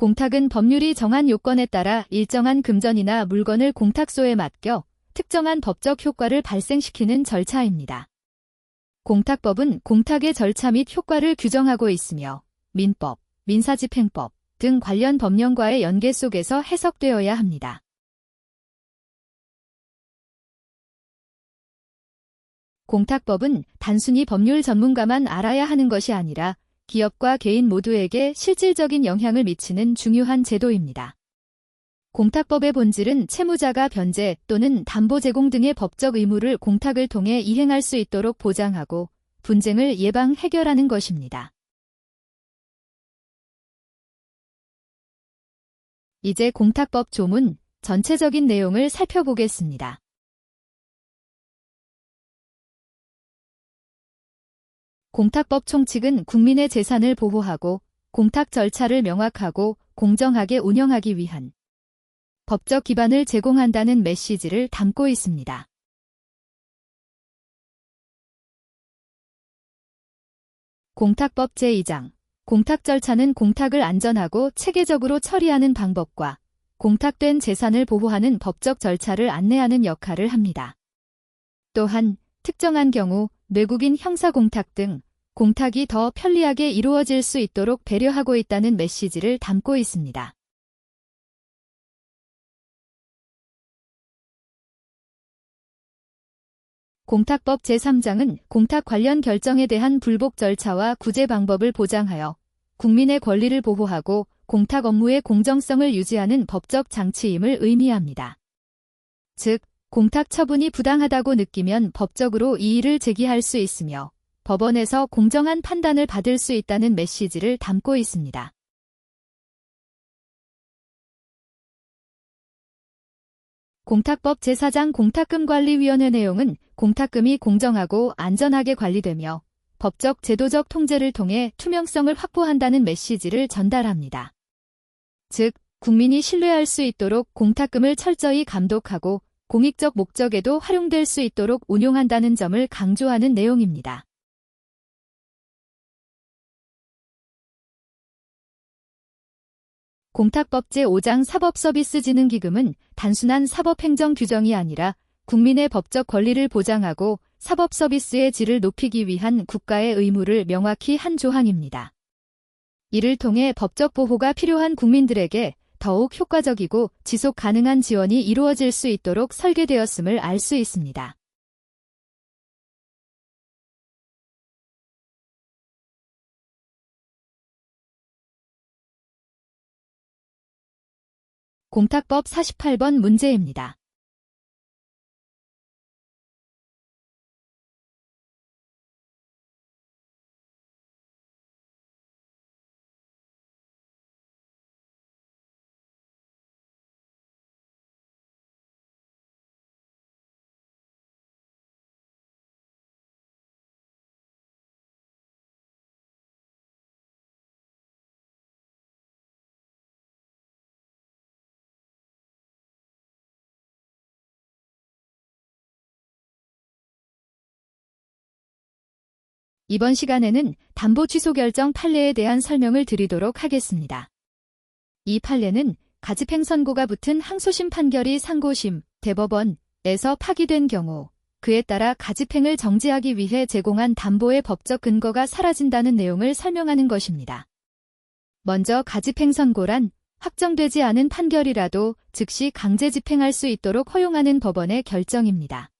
공탁은 법률이 정한 요건에 따라 일정한 금전이나 물건을 공탁소에 맡겨 특정한 법적 효과를 발생시키는 절차입니다. 공탁법은 공탁의 절차 및 효과를 규정하고 있으며 민법, 민사집행법 등 관련 법령과의 연계 속에서 해석되어야 합니다. 공탁법은 단순히 법률 전문가만 알아야 하는 것이 아니라 기업과 개인 모두에게 실질적인 영향을 미치는 중요한 제도입니다. 공탁법의 본질은 채무자가 변제 또는 담보 제공 등의 법적 의무를 공탁을 통해 이행할 수 있도록 보장하고 분쟁을 예방 해결하는 것입니다. 이제 공탁법 조문 전체적인 내용을 살펴보겠습니다. 공탁법 총칙은 국민의 재산을 보호하고 공탁 절차를 명확하고 공정하게 운영하기 위한 법적 기반을 제공한다는 메시지를 담고 있습니다. 공탁법 제2장 공탁 절차는 공탁을 안전하고 체계적으로 처리하는 방법과 공탁된 재산을 보호하는 법적 절차를 안내하는 역할을 합니다. 또한 특정한 경우 외국인 형사 공탁 등 공탁이 더 편리하게 이루어질 수 있도록 배려하고 있다는 메시지를 담고 있습니다. 공탁법 제3장은 공탁 관련 결정에 대한 불복 절차와 구제 방법을 보장하여 국민의 권리를 보호하고 공탁 업무의 공정성을 유지하는 법적 장치임을 의미합니다. 즉, 공탁 처분이 부당하다고 느끼면 법적으로 이의를 제기할 수 있으며 법원에서 공정한 판단을 받을 수 있다는 메시지를 담고 있습니다. 공탁법 제4장 공탁금관리위원회 내용은 공탁금이 공정하고 안전하게 관리되며 법적 제도적 통제를 통해 투명성을 확보한다는 메시지를 전달합니다. 즉, 국민이 신뢰할 수 있도록 공탁금을 철저히 감독하고 공익적 목적에도 활용될 수 있도록 운용한다는 점을 강조하는 내용입니다. 공탁법 제5장 사법서비스진흥기금은 단순한 사법행정 규정이 아니라 국민의 법적 권리를 보장하고 사법서비스의 질을 높이기 위한 국가의 의무를 명확히 한 조항입니다. 이를 통해 법적 보호가 필요한 국민들에게 더욱 효과적이고 지속 가능한 지원이 이루어질 수 있도록 설계되었음을 알 수 있습니다. 공탁법 48번 문제입니다. 이번 시간에는 담보 취소 결정 판례에 대한 설명을 드리도록 하겠습니다. 이 판례는 가집행 선고가 붙은 항소심 판결이 상고심, 대법원에서 파기된 경우 그에 따라 가집행을 정지하기 위해 제공한 담보의 법적 근거가 사라진다는 내용을 설명하는 것입니다. 먼저 가집행 선고란 확정되지 않은 판결이라도 즉시 강제 집행할 수 있도록 허용하는 법원의 결정입니다.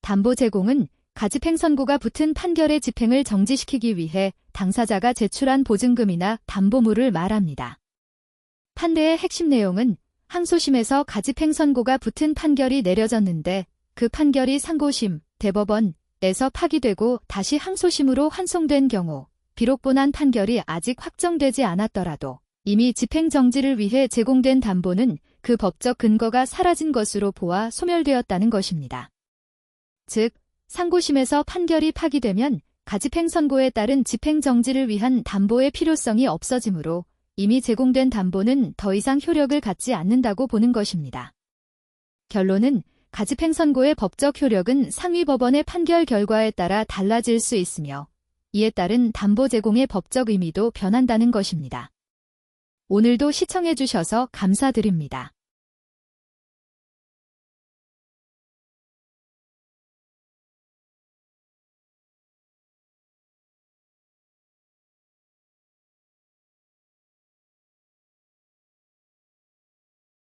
담보 제공은 가집행 선고가 붙은 판결의 집행을 정지시키기 위해 당사자가 제출한 보증금이나 담보물을 말합니다. 판례의 핵심 내용은 항소심에서 가집행 선고가 붙은 판결이 내려졌는데 그 판결이 상고심, 대법원에서 파기되고 다시 항소심으로 환송된 경우 비록 본안 판결이 아직 확정되지 않았더라도 이미 집행 정지를 위해 제공된 담보는 그 법적 근거가 사라진 것으로 보아 소멸되었다는 것입니다. 즉, 상고심에서 판결이 파기되면 가집행 선고에 따른 집행 정지를 위한 담보의 필요성이 없어지므로 이미 제공된 담보는 더 이상 효력을 갖지 않는다고 보는 것입니다. 결론은 가집행 선고의 법적 효력은 상위 법원의 판결 결과에 따라 달라질 수 있으며 이에 따른 담보 제공의 법적 의미도 변한다는 것입니다. 오늘도 시청해주셔서 감사드립니다.